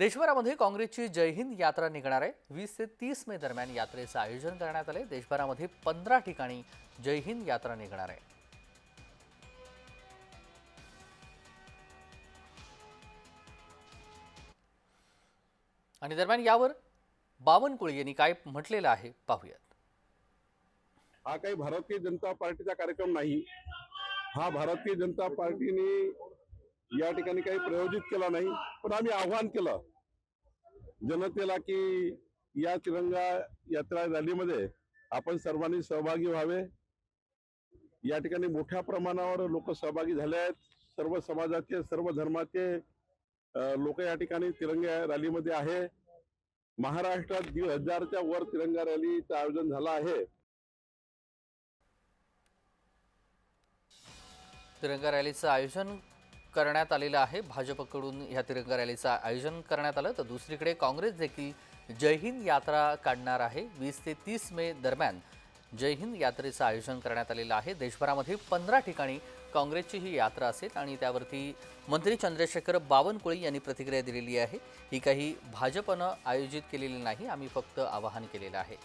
देशभरामध्ये काँग्रेसची जय हिंद यात्रा निघणार आहे. वीस ते तीस मे दरम्यान यात्रेचं आयोजन करण्यात आले देशभरामध्ये पंधरा ठिकाणी जय हिंद यात्रा निघणार आहे. आणि दरम्यान यावर बावनकुळे यांनी काय म्हटलेलं आहे पाहूयात. हा काही भारतीय जनता पार्टीचा कार्यक्रम नाही. हा भारतीय जनता पार्टीने या ठिकाणी काही प्रयोजित केला नाही. पण आम्ही आव्हान केलं जनतेला की या तिरंगा यात्रा रॅलीमध्ये आपण सर्वांनी सहभागी व्हावे. या ठिकाणी मोठ्या प्रमाणावर लोक सहभागी झाले आहेत. सर्व समाजाचे सर्व धर्माचे लोक या ठिकाणी तिरंगा रॅलीमध्ये आहे. महाराष्ट्रात दीड हजारच्या वर तिरंगा रॅलीचं आयोजन झालं आहे. तिरंगा रॅलीचं आयोजन करण्यात आलेलं आहे. भाजपकडून ह्या तिरंगा रॅलीचं आयोजन करण्यात आलं. तर दुसरीकडे काँग्रेस देखील जय हिंद यात्रा काढणार आहे. वीस ते तीस मे दरम्यान जय हिंद यात्रेचं आयोजन करण्यात आलेलं आहे. देशभरामध्ये पंधरा ठिकाणी काँग्रेसची ही यात्रा असेल आणि त्यावरती मंत्री चंद्रशेखर बावनकुळे यांनी प्रतिक्रिया दिलेली आहे. ही काही भाजपनं आयोजित केलेली नाही. आम्ही फक्त आवाहन केलेलं आहे.